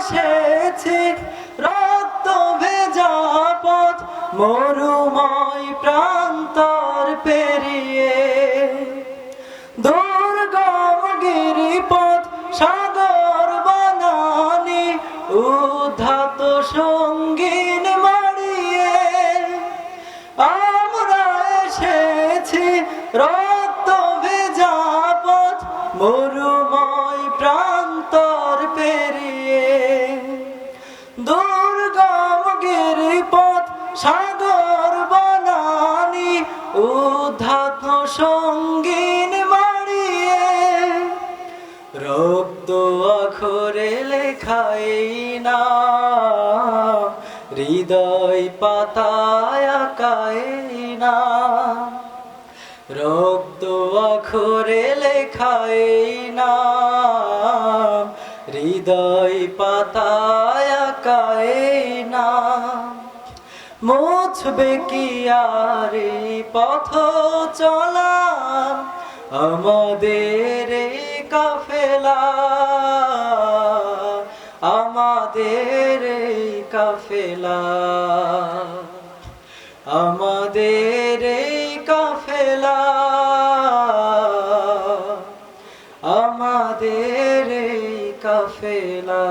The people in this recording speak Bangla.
এসেছি রক্ত ভেজা পথ মরুময় প্রান্তর পেরিয়ে। দুর্গম গিরিপথ সাগর বনানি উদ্ধত সঙ্গীন মারিয়ে আমরা এসেছি রক্ত ভেজা পথ মরুময় প্রান্তর পেরিয়ে দুর্গম গিরিপথ সাগর বনানি, উদ্ধত সঙ্গীন মারিয়ে রক্ত অখরে লেখাই না, হৃদয় পাতায় আঁকাই না। রক্ত অখরে লেখাই না। হৃদয় পাতায় না। মুছবে কি আর পথ চলা আমাদের কাফেলা। আমাদের কাফেলা। আমাদের আমাদের এই কাফেলা।